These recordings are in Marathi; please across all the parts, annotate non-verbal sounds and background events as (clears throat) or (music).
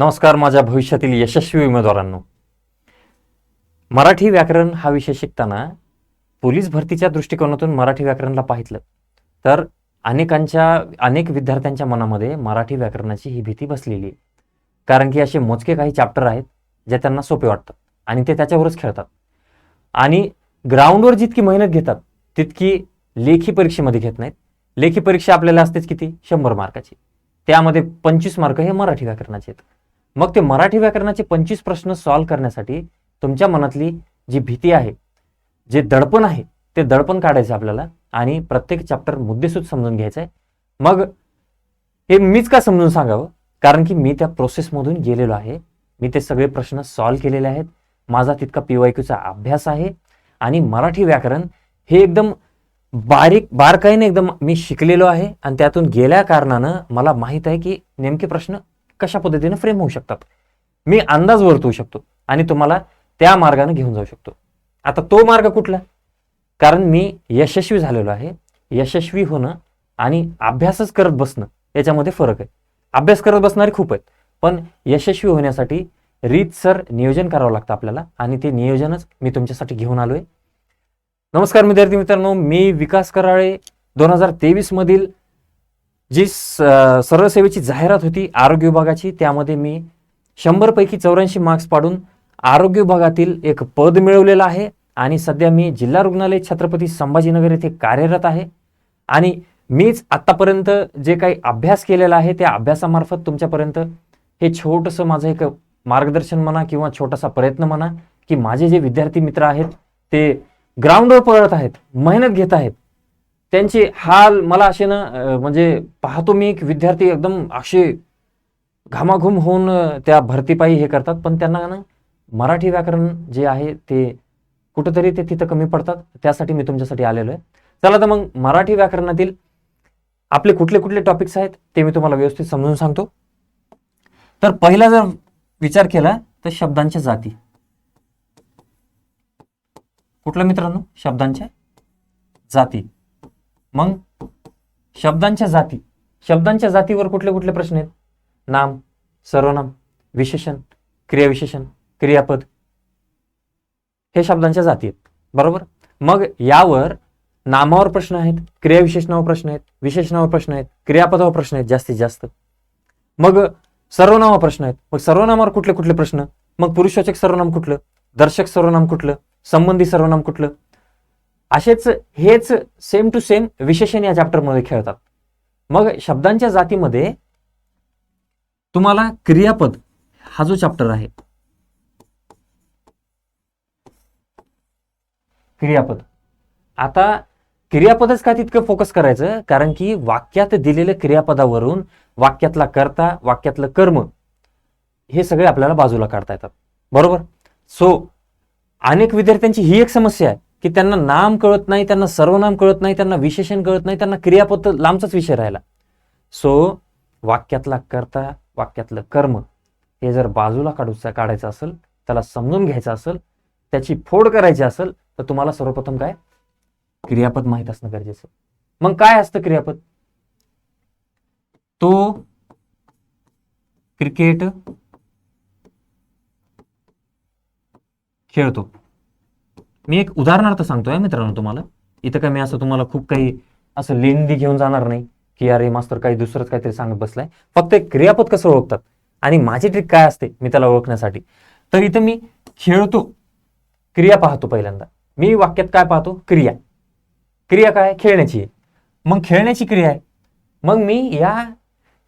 नमस्कार माझ्या भविष्यातील यशस्वी उमेदवारांनो. मराठी व्याकरण हा विषय शिकताना पोलीस भरतीच्या दृष्टिकोनातून मराठी व्याकरणला पाहितलं तर अनेकांच्या अनेक विद्यार्थ्यांच्या मनामध्ये मराठी व्याकरणाची ही भीती बसलेली आहे. कारण की असे मोजके काही चॅप्टर आहेत जे त्यांना सोपे वाटतात आणि ते त्याच्यावरच खेळतात. आणि ग्राउंडवर जितकी मेहनत घेतात तितकी लेखी परीक्षेमध्ये घेत नाहीत. लेखी परीक्षा आपल्याला असतेच किती? शंभर मार्काची. त्यामध्ये पंचवीस मार्क हे मराठी व्याकरणाचे आहेत. मग ते मराठी व्याकरणाचे पंचवीस प्रश्न सॉल्व्ह करण्यासाठी तुमच्या मनातली जी भीती आहे जे दडपण आहे ते दडपण काढायचं आपल्याला आणि प्रत्येक चॅप्टर मुद्देसूद समजून घ्यायचं आहे मग हे मीच का समजून सांगावं? कारण की मी त्या प्रोसेसमधून गेलेलो आहे. मी ते सगळे प्रश्न सॉल्व्ह केलेले आहेत. माझा तितका पीवायक्यूचा क्यूचा अभ्यास आहे. आणि मराठी व्याकरण हे एकदम बारीक बारकाईने एकदम मी शिकलेलो आहे. आणि त्यातून गेल्या कारणानं मला माहीत आहे की नेमके प्रश्न कशा पद्धतीने फ्रेम होऊ शकतात. मी अंदाज वर्तवू शकतो आणि तुम्हाला त्या मार्गाने घेऊन जाऊ शकतो. आता तो मार्ग कुठला? कारण मी यशस्वी झालेलो आहे. यशस्वी होणं आणि अभ्यासच करत बसणं याच्यामध्ये फरक आहे. अभ्यास करत बसणारे खूप आहेत. पण यशस्वी होण्यासाठी रीतसर नियोजन करावं लागतं आपल्याला आणि ते नियोजनच मी तुमच्यासाठी घेऊन आलो आहे नमस्कार विद्यार्थी मित्रांनो मी विकास कराळे. दोन हजार तेवीसमधील जी स सरळ सेवेची जाहिरात होती आरोग्य विभागाची त्यामध्ये मी शंभरपैकी चौऱ्याऐंशी मार्क्स पाडून आरोग्य विभागातील एक पद मिळवलेलं आहे. आणि सध्या मी जिल्हा रुग्णालय छत्रपती संभाजीनगर येथे कार्यरत आहे. आणि मीच आत्तापर्यंत जे काही अभ्यास केलेला आहे त्या अभ्यासामार्फत तुमच्यापर्यंत हे छोटंसं माझं एक मार्गदर्शन म्हणा किंवा छोटासा प्रयत्न म्हणा की माझे जे विद्यार्थी मित्र आहेत ते ग्राउंडवर पळत आहेत मेहनत घेत आहेत त्यांचे हाल मला असे ना म्हणजे पाहतो मी एक विद्यार्थी एकदम असे घामाघूम होऊन त्या भरतीपायी हे करतात. पण त्यांना ना मराठी व्याकरण जे आहे ते कुठंतरी ते तिथं कमी पडतात. त्यासाठी मी तुमच्यासाठी आलेलो आहे. चला तर मग मराठी व्याकरणातील आपले कुठले कुठले टॉपिक्स आहेत ते मी तुम्हाला व्यवस्थित समजून सांगतो. तर पहिला जर विचार केला तर शब्दांच्या जाती. कुठल्या मित्रांनो? शब्दांच्या जाती. मग शब्दांच्या जाती शब्दांच्या जातीवर कुठले कुठले प्रश्न आहेत? नाम सर्वनाम विशेषण क्रियाविशेषण क्रियापद. हे शब्दांच्या जाती आहेत. बरोबर? मग यावर नामावर प्रश्न आहेत क्रियाविशेषणावर प्रश्न आहेत विशेषणावर प्रश्न आहेत क्रियापदावर प्रश्न आहेत जास्तीत जास्त. मग सर्वनामावर प्रश्न आहेत. मग सर्वनामावर कुठले कुठले प्रश्न? मग पुरुषवाचक सर्वनाम कुठलं? दर्शक सर्वनाम कुठलं? संबंधी सर्वनाम कुठलं? असेच हेच सेम टू सेम विशेषण या चॅप्टरमध्ये खेळतात. मग शब्दांच्या जातीमध्ये तुम्हाला क्रियापद हा जो चॅप्टर आहे. क्रियापद. आता क्रियापदच का तितकं फोकस करायचं? कारण की वाक्यात दिलेल्या क्रियापदावरून वाक्यातला कर्ता वाक्यातलं कर्म हे सगळे आपल्याला बाजूला काढता येतात. बरोबर? सो अनेक विद्यार्थ्यांची ही एक समस्या आहे. की त्यांना नाम कळत नाही त्यांना सर्वनाम कळत नाही त्यांना विशेषण कळत नाही त्यांना क्रियापद लांबचाच विषय राहिला. सो वाक्यातला कर्ता वाक्यातलं कर्म हे जर बाजूला काढूचा काढायचं असेल त्याला समजून घ्यायचं असेल त्याची फोड करायची असेल तर तुम्हाला सर्वप्रथम काय? क्रियापद माहीत असणं गरजेचं मग काय असतं क्रियापद? तो क्रिकेट खेळतो. मी एक उदाहरणार्थ सांगतोय मित्रांनो तुम्हाला. इथं काय मी असं तुम्हाला खूप काही असं लेंदी घेऊन जाणार नाही की अरे मास्तर काही दुसरंच काहीतरी सांगत बसलाय. फक्त एक क्रियापद कसं ओळखतात? आणि माझी ट्रिक काय असते मी त्याला ओळखण्यासाठी? तर इथं मी खेळतो क्रिया पाहतो पहिल्यांदा. मी वाक्यात काय पाहतो? क्रिया. क्रिया काय? खेळण्याची आहे. मग खेळण्याची क्रिया आहे. मग मी या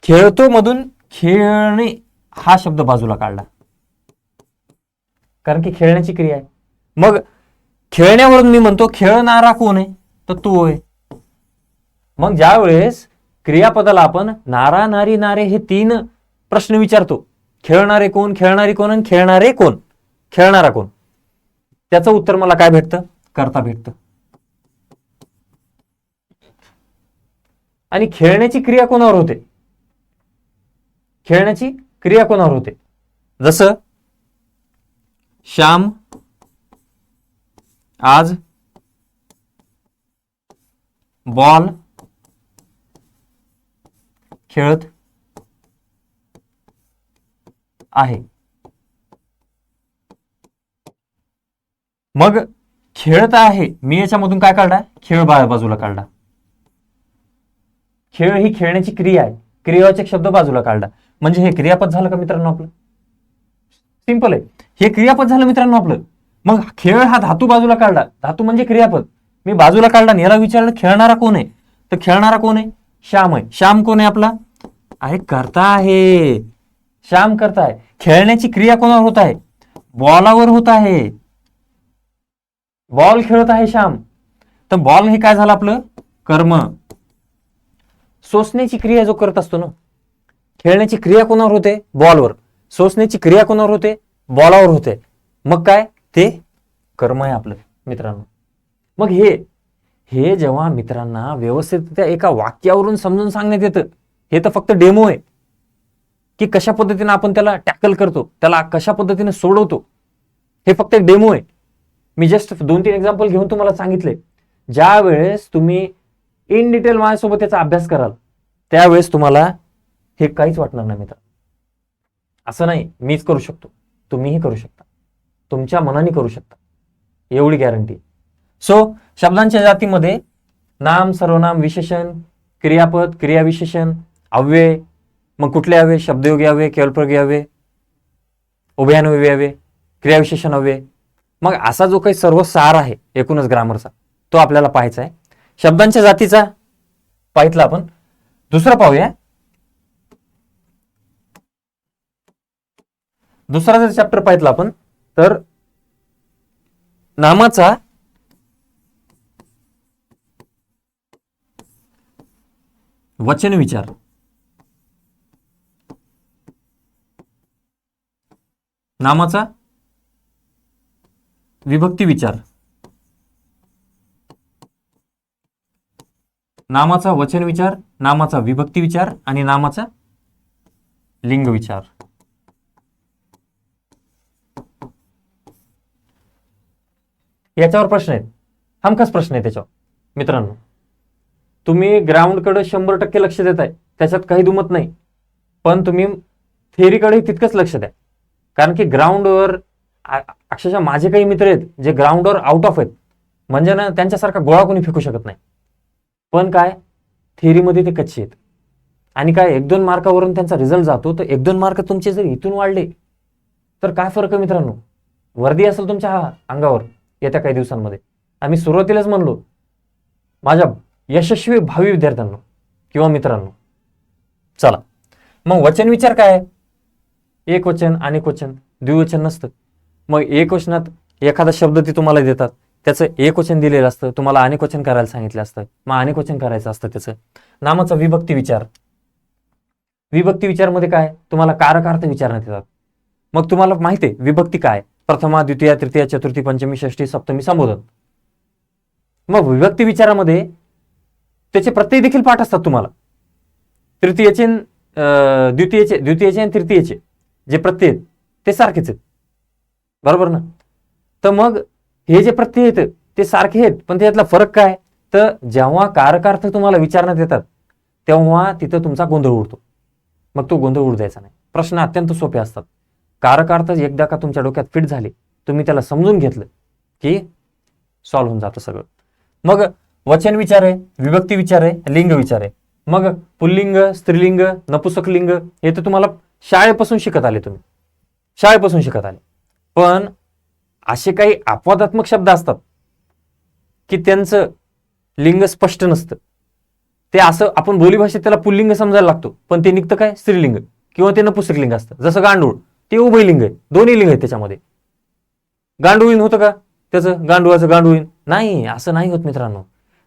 खेळतो मधून खेळणे हा शब्द बाजूला काढला. कारण की खेळण्याची क्रिया आहे. मग खेळण्यावरून मी म्हणतो खेळणारा कोण आहे? तर तू होय मग ज्या वेळेस क्रियापदाला आपण नारा नारी नारे हे तीन प्रश्न विचारतो. खेळणारे कोण खेळणारी कोण आणि खेळणारे कोण? खेळणारा कोण? त्याचं उत्तर मला काय भेटतं? करता भेटतं. आणि खेळण्याची क्रिया कोणावर होते? खेळण्याची क्रिया कोणावर होते? जसं श्याम आज बॉल खेळत आहे. मग खेळत आहे. मी याच्यामधून काय काढला खेळ बाजूला काढला खेळ ही खेळण्याची क्रिया आहे. क्रियावाचक शब्द बाजूला काढला म्हणजे हे क्रियापद झालं का मित्रांनो आपलं? सिंपल आहे. हे क्रियापद झालं मित्रांनो आपलं. मग खेळ हा धातू बाजूला काढला. धातू म्हणजे क्रियापद. मी बाजूला काढला याला विचारलं खेळणारा कोण आहे? तर खेळणारा कोण आहे? श्याम आहे. श्याम कोण आहे आपला? आहे करता आहे. श्याम करता आहे. खेळण्याची क्रिया कोणावर होत आहे? बॉलावर होत आहे. बॉल खेळत आहे श्याम. तर बॉल हे काय झालं आपलं? कर्म. सोसण्याची क्रिया जो करत असतो ना खेळण्याची क्रिया कोणावर होते? बॉलवर. सोसण्याची क्रिया कोणावर होते? बॉलावर होते. मग काय? ते कर्म आहे आपलं मित्रांनो. मग हे हे जेव्हा मित्रांना व्यवस्थितरित्या एका वाक्यावरून समजून सांगण्यात येतं हे तर फक्त डेमो आहे. की कशा पद्धतीने आपण त्याला टॅकल करतो त्याला कशा पद्धतीने सोडवतो हे फक्त एक डेमो आहे. मी जस्ट दोन तीन एक्झाम्पल घेऊन तुम्हाला सांगितले. ज्या वेळेस तुम्ही इन डिटेल माझ्यासोबत त्याचा अभ्यास कराल त्यावेळेस तुम्हाला हे काहीच वाटणार नाही मित्र. असं नाही मीच करू शकतो. तुम्हीही करू शकता. तुमच्या मनाने करू शकता. एवढी गॅरंटी सो शब्दांच्या जातीमध्ये नाम सर्वनाम विशेषण क्रियापद क्रियाविशेषण अव्यय मग कुठले हवे शब्दयोगी हवे केवलप्रयोगी हवे उभयानुभी हवे क्रियाविशेषण हवे मग असा जो काही सर्व सार आहे एकूणच ग्रामरचा तो आपल्याला पाहायचा आहे. शब्दांच्या जातीचा पाहितला आपण. दुसरा पाहूया. दुसरा जर चॅप्टर पाहितला आपण तर नामाचा वचन विचार. नामाचा विभक्ती विचार. नामाचा वचन विचार नामाचा विभक्ती विचार आणि नामाचा लिंग विचार. याच्यावर प्रश्न आहेत. हमखास प्रश्न आहे त्याच्यावर मित्रांनो तुम्ही ग्राउंडकडे शंभर टक्के लक्ष देत आहे. त्याच्यात काही दुमत नाही. पण तुम्ही थेरीकडे तितकंच लक्ष द्या. कारण की ग्राउंडवर अक्षरशः माझे काही मित्र आहेत जे ग्राउंडवर आउट ऑफ आहेत. म्हणजे ना त्यांच्यासारखा गोळा कोणी फेकू शकत नाही. पण काय? थेरीमध्ये ते कच्चे आहेत. आणि काय एक दोन मार्कावरून त्यांचा रिझल्ट जातो तर एक दोन मार्क तुमचे जर इथून वाढले तर काय फरक आहे मित्रांनो? वर्दी असेल तुमच्या हा अंगावर. येत्या काही दिवसांमध्ये. आम्ही सुरुवातीलाच म्हणलो माझ्या यशस्वी भावी विद्यार्थ्यांना किंवा मित्रांनो चला. मग वचन विचार काय आहे? एक वचन अनेक वचन द्विवचन नसतं. मग एक वचनात एखादा शब्द ते तुम्हाला देतात. त्याचं एक वचन दिलेलं असतं. तुम्हाला अनेक वचन करायला सांगितलं असतं. मग अनेक वचन करायचं असतं त्याचं. नामाचा विभक्ती विचार. विभक्ती विचारमध्ये काय? तुम्हाला कारकार्थ विचारण्यात येतात. मग तुम्हाला माहिती आहे विभक्ती काय? प्रथमा द्वितीय तृतीय चतुर्थी पंचमी षष्टी सप्तमी संबोधन. मग विभक्ती विचारामध्ये त्याचे प्रत्यय देखील पाठ असतात तुम्हाला. तृतीयचे द्वितीयचे द्वितीयचे आणि तृतीयचे जे प्रत्यय आहेत ते सारखेच आहेत. बरोबर ना? तर मग हे जे प्रत्यय आहेत ते सारखे आहेत पण त्यातला फरक काय? तर जेव्हा कारकार्थ तुम्हाला विचारण्यात येतात तेव्हा तिथं तुमचा गोंधळ उडतो. मग तो गोंधळ उडू द्यायचा नाही. प्रश्न अत्यंत सोपे असतात. कारकार्थ एकदा का तुमच्या डोक्यात फिट झाले तुम्ही त्याला समजून घेतलं की सॉल्व्ह होऊन जातं सगळं. मग वचन विचार आहे विभक्ती विचार आहे लिंग विचार आहे. मग पुल्लिंग स्त्रीलिंग नपुसकलिंग हे तर तुम्हाला शाळेपासून शिकत आले तुम्ही. शाळेपासून शिकत आले. पण असे काही अपवादात्मक शब्द असतात की त्यांचं लिंग स्पष्ट नसतं. ते असं आपण बोलीभाषेत त्याला पुल्लिंग समजायला लागतो पण ते निघतं काय? स्त्रीलिंग किंवा ते नपुसकलिंग असतं. जसं गांडूळ. ते उभयलिंग आहे दोन्ही लिंग आहेत त्याच्यामध्ये. गांडूळीन होतं का? त्याचं गांडूळाचं गांडूळीन. नाही असं नाही होत मित्रांनो.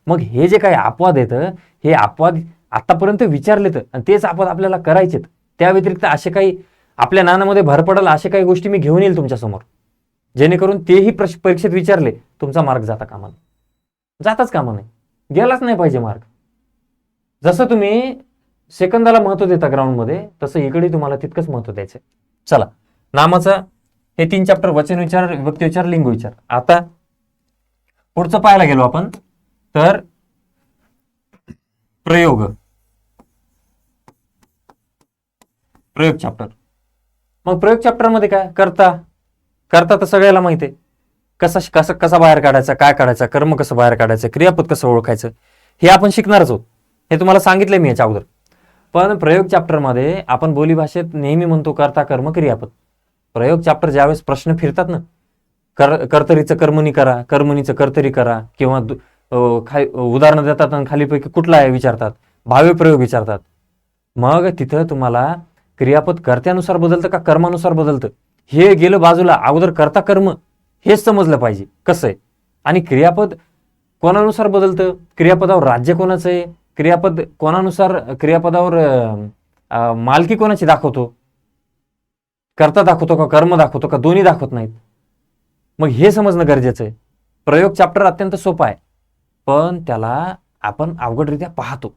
मग हे जे काही अपवाद येतं हे अपवाद आतापर्यंत विचारलेत आणि तेच अपवाद आपल्याला करायचेत. त्या व्यतिरिक्त असे काही आपल्या नानामध्ये भर पडेल अशा काही गोष्टी मी घेऊन येईल तुमच्यासमोर जेणेकरून तेही प्रश परीक्षेत विचारले तुमचा मार्क जाता कामा नाही जाताच कामा नाही गेलाच नाही पाहिजे मार्क जसं तुम्ही सेकंदाला महत्त्व देता ग्राउंडमध्ये तसं इकडे तुम्हाला तितकंच महत्त्व द्यायचं चला. नामाचा हे तीन चॅप्टर वचन विचार विभक्ती विचार लिंग विचार. आता पुढचं पाहायला गेलो आपण तर प्रयोग. प्रयोग चॅप्टर मग प्रयोग चॅप्टरमध्ये काय? करता. करता तर सगळ्याला माहिती आहे. कसा कसा कसा बाहेर काढायचा काय काढायचा कर्म कसं बाहेर काढायचं क्रियापद कसं ओळखायचं हे आपण शिकणारच आहोत. हे तुम्हाला सांगितलंय मी याच्या अगोदर. पण प्रयोग चॅप्टरमध्ये आपण बोलीभाषेत नेहमी म्हणतो करता कर्म क्रियापद. प्रयोग चॅप्टर ज्यावेळेस प्रश्न फिरतात ना कर कर्तरीचं कर्मणी करा कर्मणीचं कर्तरी करा किंवा दु- खाली उदाहरणं देतात आणि खालीपैकी कुठला आहे विचारतात भावे प्रयोग विचारतात. मग तिथं तुम्हाला क्रियापद कर्त्यानुसार बदलतं का कर्मानुसार बदलतं? हे गेलं बाजूला अगोदर करता कर्म हेच समजलं पाहिजे कसं आहे? आणि क्रियापद कोणानुसार बदलतं? क्रियापदावर राज्य कोणाचं आहे? क्रियापद कोणानुसार क्रियापदावर मालकी कोणाची दाखवतो? करता दाखवतो का कर्म दाखवतो का? दोन्ही दाखवत नाहीत. मग हे समजणं गरजेचं आहे. प्रयोग चॅप्टर अत्यंत सोपा आहे. पण त्याला आपण अवघडरित्या पाहतो.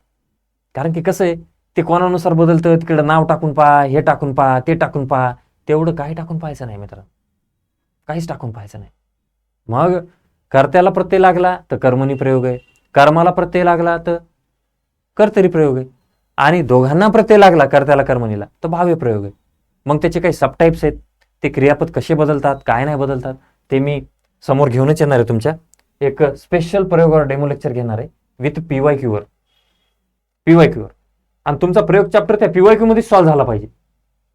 कारण की कसं आहे ते कोणानुसार बदलतं? तिकडं नाव टाकून पहा हे टाकून पहा ते टाकून पहा. तेवढं काही टाकून पाहायचं नाही मित्र काहीच टाकून पाहायचं नाही. मग कर्त्याला प्रत्यय लागला तर कर्मणी प्रयोग आहे. कर्माला प्रत्यय लागला तर कर्तरी प्रयोग आहे. आणि दोघांना प्रत्यय लागला कर्त्याला कर्मणीला तर भाव्य प्रयोग आहे. मग त्याचे काही सबटाईप्स आहेत. ते क्रियापद कसे बदलतात काय नाही बदलतात ते मी समोर घेऊनच येणार आहे तुमच्या. एक स्पेशल प्रयोगावर डेमो लेक्चर घेणार आहे. विथ पीवाय क्यूवर पीवाय क्यूवर आणि तुमचा प्रयोग चॅप्टर त्या पीवाय क्यू मध्ये सॉल्व्ह झाला पाहिजे.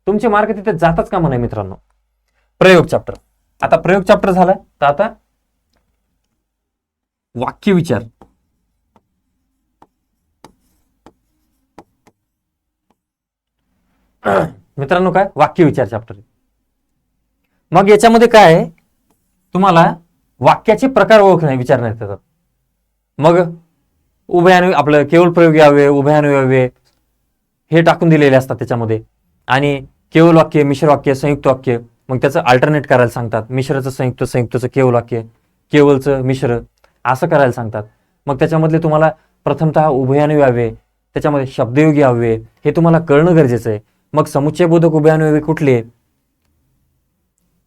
तुमचे मार्क तिथे जाताच का नाही मित्रांनो. प्रयोग चॅप्टर आता प्रयोग चॅप्टर झाला. तर आता वाक्य विचार. (clears throat) मित्रांनो काय? वाक्य विचार चॅप्टर मग याच्यामध्ये काय आहे? तुम्हाला वाक्याचे प्रकार ओळखणे विचारण्यात येतात मग उभयान आपलं केवळ प्रयोग यावे उभयानुयावे हे टाकून दिलेले असतात त्याच्यामध्ये. आणि केवळ वाक्य मिश्र वाक्य संयुक्त वाक्य मग त्याचं अल्टरनेट करायला सांगतात. मिश्रचं संयुक्त संयुक्तचं केवळ वाक्य केवळचं मिश्र असं करायला सांगतात. मग त्याच्यामधले तुम्हाला प्रथमतः उभयानुयावे त्याच्यामध्ये शब्दयोगी यावे हे तुम्हाला कळणं गरजेचं आहे. मग समुच्चयबोधक उभयान्वय कुठले?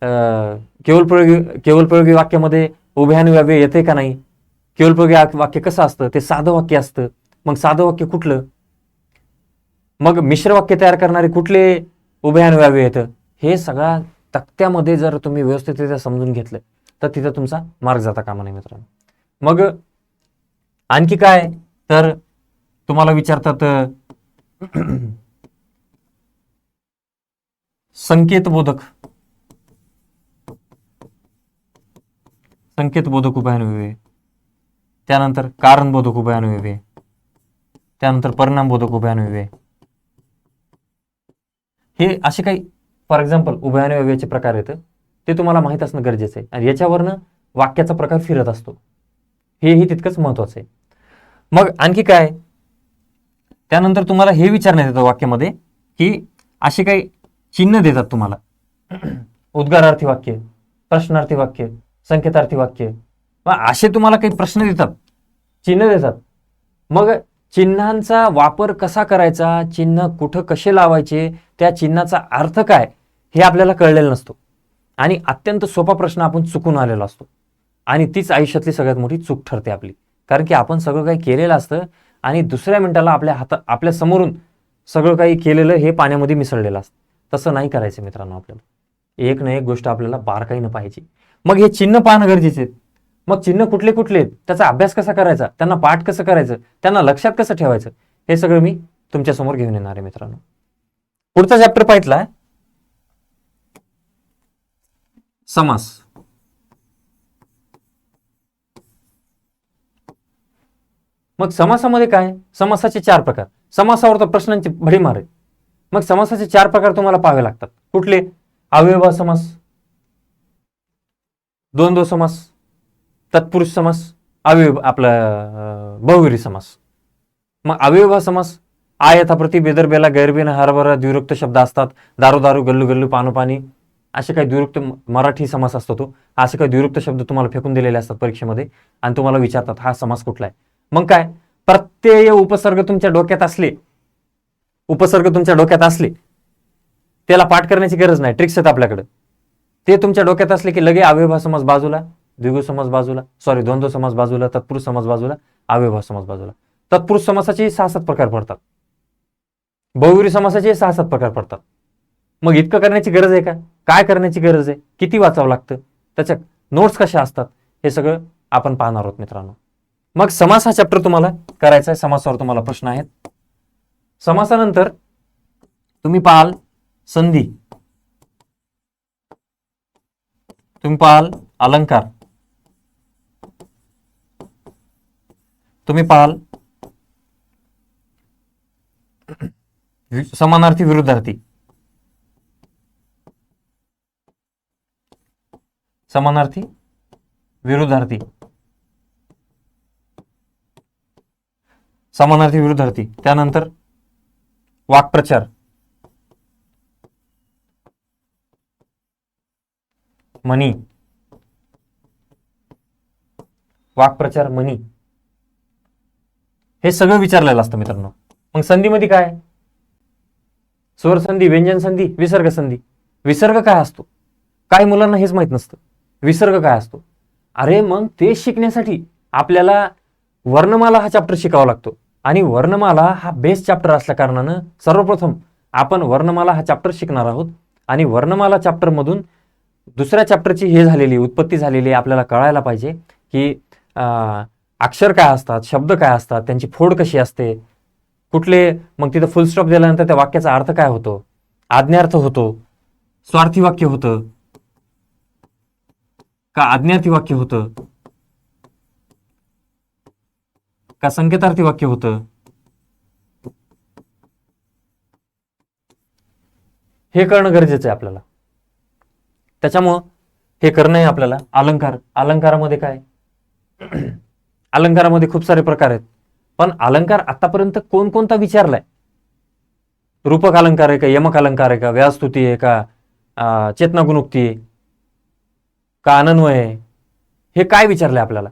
अं, केवळ प्रयोगी केवळ प्रयोगी वाक्यामध्ये उभयान्वय येते का नाही? केवळ प्रयोगी वाक्य कसं असतं? ते साधं वाक्य असतं. मग साधं वाक्य कुठलं? मग मिश्र वाक्य तयार करणारे कुठले उभयान्वय येतं? हे सगळ्या तक्त्यामध्ये जर तुम्ही व्यवस्थितरित्या समजून घेतलं तर तिथं तुमचा मार्ग जाता कामा नाही मित्रांनो. मग आणखी काय? तर तुम्हाला विचारतात संकेतबोधक. संकेतबोधक उभयान्वय त्यानंतर कारणबोधक उभयान्वय त्यानंतर परिणामबोधक उभयान्वय हे असे काही फॉर एक्झाम्पल उभयान्वयाचे प्रकार येतं ते तुम्हाला माहीत असणं गरजेचं आहे. आणि याच्यावरनं वाक्याचा प्रकार फिरत असतो. हेही तितकंच महत्वाचं आहे. मग आणखी काय? त्यानंतर तुम्हाला हे विचारण्यात येतं वाक्यामध्ये की असे काही चिन्ह देतात तुम्हाला. उद्गारार्थी वाक्य प्रश्नार्थी वाक्य संकेतार्थी वाक्य. मग असे तुम्हाला काही प्रश्न देतात? चिन्ह देतात. मग चिन्हांचा वापर कसा करायचा? चिन्ह कुठं कसे लावायचे? त्या चिन्हाचा अर्थ काय? हे आपल्याला कळलेलं नसतो. आणि अत्यंत सोपा प्रश्न आपण चुकून आलेलो असतो. आणि तीच आयुष्यातली सगळ्यात मोठी चूक ठरते आपली. कारण की आपण सगळं काही केलेलं असतं आणि दुसऱ्या मिनिटाला आपल्या हाता आपल्या समोरून सगळं काही केलेलं हे पाण्यामध्ये मिसळलेलं असतं. तसं नाही करायचं मित्रांनो आपल्याला. एक ना एक गोष्ट आपल्याला बारकाईनं पाहिजे मग हे चिन्ह पाहणं गरजेचे आहेत मग चिन्ह कुठले कुठले आहेत? त्याचा अभ्यास कसा करायचा? त्यांना पाठ कसं करायचं? त्यांना लक्षात कसं ठेवायचं? हे सगळं मी तुमच्यासमोर घेऊन येणार आहे मित्रांनो. पुढचा चॅप्टर पाहितला समास. मग समासामध्ये काय? समासाचे चार प्रकार. समासावर तर प्रश्नांची भडीमार आहे. मग समासाचे चार प्रकार तुम्हाला पाहावे लागतात. कुठले? अव्ययभाव समास द्वंद्व समास तत्पुरुष समास अवयव आपला बहुविरी समास. मग अवयवभाव समास आ यथाप्रती बेदर बेला गैरबेन हरभरा द्विरुक्त शब्द असतात दारू दारू गल्लू गल्लू पानोपानी असे काही द्विरुक्त मराठी समास असतो तो. असे काही द्विरुक्त शब्द तुम्हाला फेकून दिलेले असतात परीक्षेमध्ये आणि तुम्हाला विचारतात हा समास कुठला आहे? मग काय? प्रत्यय उपसर्ग तुमच्या डोक्यात असले उपसर्ग तुमच्या डोक्यात असले त्याला पाठ करण्याची गरज नाही. ट्रिक्स आहेत आपल्याकडे. ते तुमच्या डोक्यात असले की लगे अव्ययभाव समज बाजूला द्विगु समाज बाजूला सॉरी द्वंद्व समाज बाजूला तत्पुरुष समाज बाजूला अव्ययभाव समास बाजूला. तत्पुरुष समासाचे सहा सात प्रकार पडतात. बहुविरी समासाचे सहा सात प्रकार पडतात. मग इतकं करण्याची गरज आहे का? काय करण्याची गरज आहे? किती वाचावं लागतं? त्याच्या नोट्स कशा असतात? हे सगळं आपण पाहणार आहोत मित्रांनो. मग समास हा चॅप्टर तुम्हाला करायचा आहे. समासावर तुम्हाला प्रश्न आहेत. समासानंतर तुम्ही पाहाल संधी. तुम्ही पाहाल अलंकार. तुम्ही पाहाल समानार्थी विरुद्धार्थी. समानार्थी विरुद्धार्थी. समानार्थी विरुद्धार्थी. त्यानंतर वाक्प्रचार. मनी. वाक्प्रचार मनी. हे सगळं विचारलेलं असतं मित्रांनो. मग संधीमध्ये काय? स्वर संधी व्यंजन संधी विसर्ग संधी विसर्ग काय असतो? काही मुलांना हेच माहीत नसतं. विसर्ग काय असतो? अरे मग ते शिकण्यासाठी आपल्याला वर्णमाला हा चॅप्टर शिकावा लागतो. आणि वर्णमाला हा बेस्ट चॅप्टर असल्या कारणानं सर्वप्रथम आपण वर्णमाला हा चॅप्टर शिकणार आहोत. आणि वर्णमाला चॅप्टरमधून दुसऱ्या चॅप्टरची हे झालेली उत्पत्ती झालेली आपल्याला कळायला पाहिजे की अक्षर काय असतात शब्द काय असतात त्यांची फोड कशी असते कुठले मग तिथं फुल स्टॉप दिल्यानंतर त्या वाक्याचा अर्थ काय होतो आज्ञार्थ होतो स्वार्थी वाक्य होतं का आज्ञार्थी वाक्य होतं का संकेतार्थी वाक्य होतं? हे करणं गरजेचं आहे आपल्याला. त्याच्यामुळं हे करणं आहे आपल्याला अलंकार अलंकारामध्ये काय? (clears throat) अलंकारामध्ये खूप सारे प्रकार आहेत. पण अलंकार आतापर्यंत कोणकोणता विचारलाय? रूपक अलंकार आहे का यमक अलंकार आहे का व्यास्तुती आहे का चेतनागुणुक्ती आहे का अनन्वय आहे? हे काय विचारलंय आपल्याला?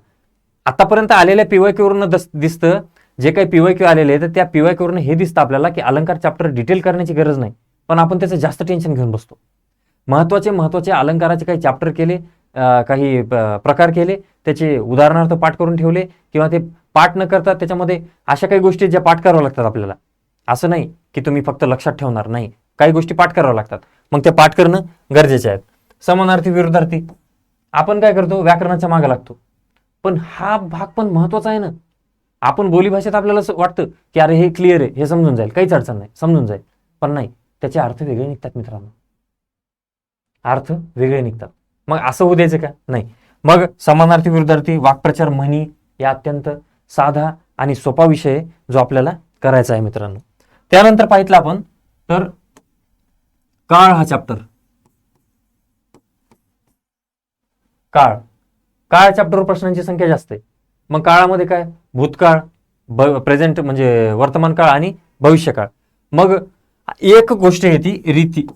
आतापर्यंत आलेल्या पीवायक्यूवरून दिसतं जे काही पीवायक्यू आलेले आहे तर त्या पीवायक्यूवरून हे दिसतं आपल्याला की अलंकार चॅप्टर डिटेल करण्याची गरज नाही. पण आपण त्याचं जास्त टेन्शन घेऊन बसतो. महत्त्वाचे महत्त्वाचे अलंकाराचे काही चॅप्टर केले काही प्रकार केले त्याचे उदाहरणार्थ पाठ करून ठेवले किंवा ते पाठ न करता त्याच्यामध्ये अशा काही गोष्टी ज्या पाठ कराव्या लागतात आपल्याला. असं नाही की तुम्ही फक्त लक्षात ठेवणार नाही. काही गोष्टी पाठ कराव्या लागतात. मग ते पाठ करणं गरजेचे आहेत समानार्थी विरुद्धार्थी. आपण काय करतो? व्याकरणाच्या मागे लागतो. पण हा भाग पण महत्त्वाचा आहे ना. आपण बोलीभाषेत आपल्याला असं वाटतं की अरे हे क्लिअर आहे हे समजून जाईल. काहीच अडचण नाही समजून जाईल. पण नाही त्याचे अर्थ वेगळे निघतात मित्रांनो. अर्थ वेगळे निघतात. मग असं होऊ द्यायचं का? नाही. मग समानार्थी विरुद्धार्थी वाक्प्रचार म्हणी या अत्यंत साधा आणि सोपा विषय आहे, जो आपल्याला करायचा आहे मित्रांनो. त्यानंतर पाहितलं आपण तर काळ हा चॅप्टर काळ. काळ चॅप्टरवर प्रश्नांची संख्या जास्त आहे. मग काळामध्ये काय? भूतकाळ प्रेझेंट म्हणजे वर्तमान काळ आणि भविष्यकाळ मग एक गोष्ट आहे ती रीती.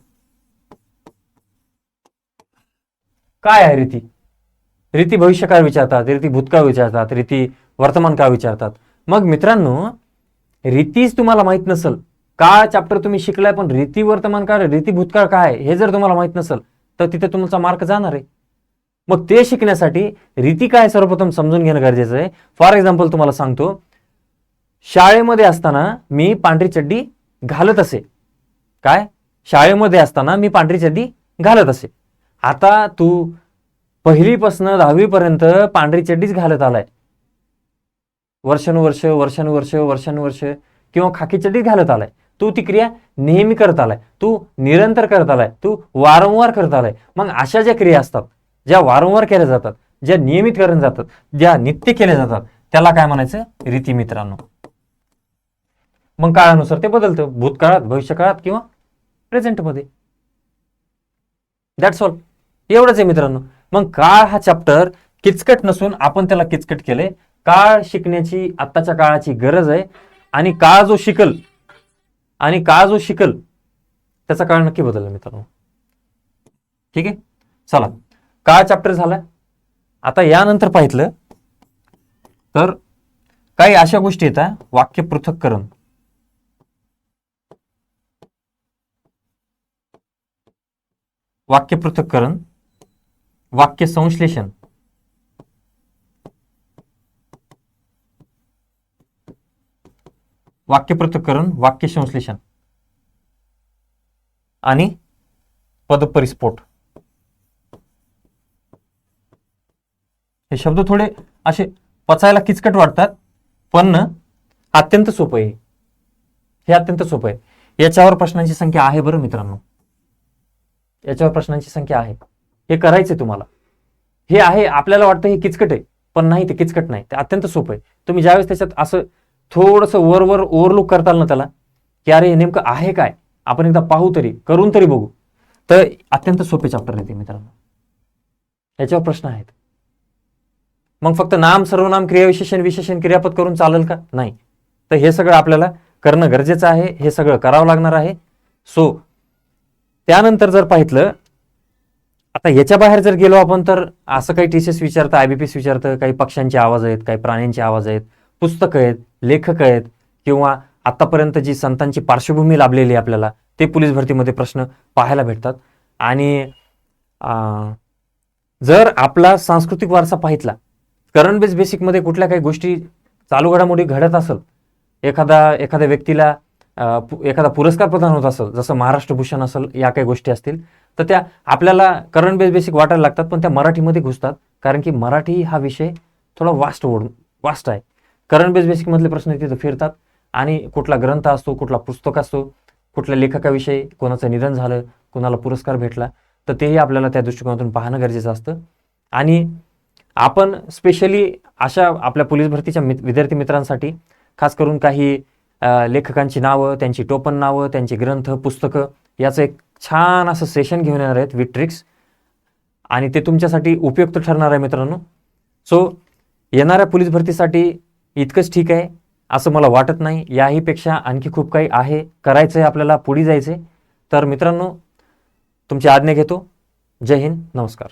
काय आहे रीती? रीती भविष्यकाळ विचारतात रीती भूतकाळ विचारतात रीती वर्तमान काळ विचारतात. मग मित्रांनो रीतीच तुम्हाला माहीत नसल. काळ चॅप्टर तुम्ही शिकलाय पण रीती वर्तमान काळ रीती भूतकाळ काय हे जर तुम्हाला माहीत नसल तर तिथे तुमचा मार्क जाणार आहे. मग ते शिकण्यासाठी रीती काय सर्वप्रथम समजून घेणं गरजेचं आहे? फॉर एक्झाम्पल तुम्हाला सांगतो. शाळेमध्ये असताना मी पांढरी चड्डी घालत असे. काय? शाळेमध्ये असताना मी पांढरी चड्डी घालत असे. आता तू पहिलीपासनं दहावीपर्यंत पांढरी चड्डीच घालत आलाय. वर्षानुवर्ष वर्षानुवर्ष वर्षानुवर्ष किंवा खाकी चड्डी घालत आलाय. तू ती क्रिया नेहमी करत आलाय. तू निरंतर करत आलाय. तू वारंवार करत आलाय. मग अशा ज्या क्रिया असतात ज्या वारंवार केल्या जातात ज्या नियमित केल्या जातात ज्या नित्य केल्या जातात त्याला काय म्हणायचं? रीती मित्रांनो. मग काळानुसार ते बदलतं. भूतकाळात भविष्यकाळात किंवा प्रेझेंटमध्ये दॅट्स ऑल एवढंच आहे मित्रांनो. मग काळ हा चॅप्टर किचकट नसून आपण त्याला किचकट केले काळ शिकण्याची आत्ताच्या काळाची गरज आहे. आणि काळ जो शिकल आणि काळ जो शिकल त्याचा काळ नक्की बदलला मित्रांनो. ठीक आहे? चला. काळ चॅप्टर झाला आता यानंतर पाहितलं तर काही अशा गोष्टी येतात वाक्य पृथक्करण वाक्य पृथक्करण वाक्य संश्लेषण. वाक्य पृथक्करण वाक्य संश्लेषण. आणि पदपरिस्फोट. हे शब्द थोडे असे पचायला किचकट वाटतात पण ना अत्यंत सोपं आहे. हे अत्यंत सोपं आहे. याच्यावर प्रश्नांची संख्या आहे बरं मित्रांनो. याच्यावर प्रश्नांची संख्या आहे. हे करायचंय तुम्हाला. हे आहे आपल्याला वाटतं हे किचकट आहे पण नाही ते किचकट नाही. ते अत्यंत सोपं आहे. तुम्ही ज्यावेळेस त्याच्यात असं थोडंसं वरवर ओव्हरलुक करताल ना त्याला की अरे हे नेमकं आहे काय? आपण एकदा पाहू तरी करून तरी बघू. तर अत्यंत सोपे चॅप्टर आहे ते मित्रांनो. याच्यावर प्रश्न आहेत. मग फक्त नाम सर्वनाम क्रियाविशेषण विशेषण क्रियापद करून चालेल का? नाही. तर हे सगळं आपल्याला करणं गरजेचं आहे हे सगळं करावं लागणार आहे. सो त्यानंतर जर पाहितलं आता याच्या बाहेर जर गेलो आपण तर असं काही टीचर्स विचारतं आयबीपीएस विचारतं काही पक्ष्यांचे आवाज आहेत काही प्राण्यांचे आवाज आहेत पुस्तकं आहेत लेखक आहेत किंवा आतापर्यंत जी संतांची पार्श्वभूमी लाभलेली आहे आपल्याला ते पोलीस भरतीमध्ये प्रश्न पाहायला भेटतात. आणि अं, जर आपला सांस्कृतिक वारसा पाहितला करंट बेस बेसिकमध्ये कुठल्या काही गोष्टी चालू घडामोडी घडत असेल एखादा एखाद्या व्यक्तीला पु- एखादा पुरस्कार प्रदान होत असेल जसं महाराष्ट्र भूषण असेल या काही गोष्टी असतील तर त्या आपल्याला करंट बेस बेसिक वाटायला लागतात पण त्या मराठीमध्ये घुसतात. कारण की मराठी हा विषय थोडा वास्ट ओढून वास्ट आहे. करंट बेस बेसिकमधले प्रश्न तिथं फिरतात आणि कुठला ग्रंथ असतो कुठला पुस्तक असतो कुठल्या लेखकाविषयी कोणाचं निधन झालं कोणाला पुरस्कार भेटला तर तेही आपल्याला त्या दृष्टिकोनातून पाहणं गरजेचं असतं. आणि आपण स्पेशली अशा आपल्या पोलीस भरतीच्या मित विद्यार्थी मित्रांसाठी खास करून काही लेखकांची नावं त्यांची टोपण नावं त्यांची ग्रंथ पुस्तकं याचं एक छान असं सेशन घेऊन येणार आहेत विथ ट्रिक्स आणि ते तुमच्यासाठी उपयुक्त ठरणार आहे मित्रांनो. सो येणाऱ्या पोलीस भरतीसाठी इतकंच ठीक आहे असं मला वाटत नाही. याहीपेक्षा आणखी खूप काही आहे करायचं आहे आपल्याला पुढे जायचं आहे तर मित्रांनो तुमची आज्ञा घेतो. जय हिंद. नमस्कार.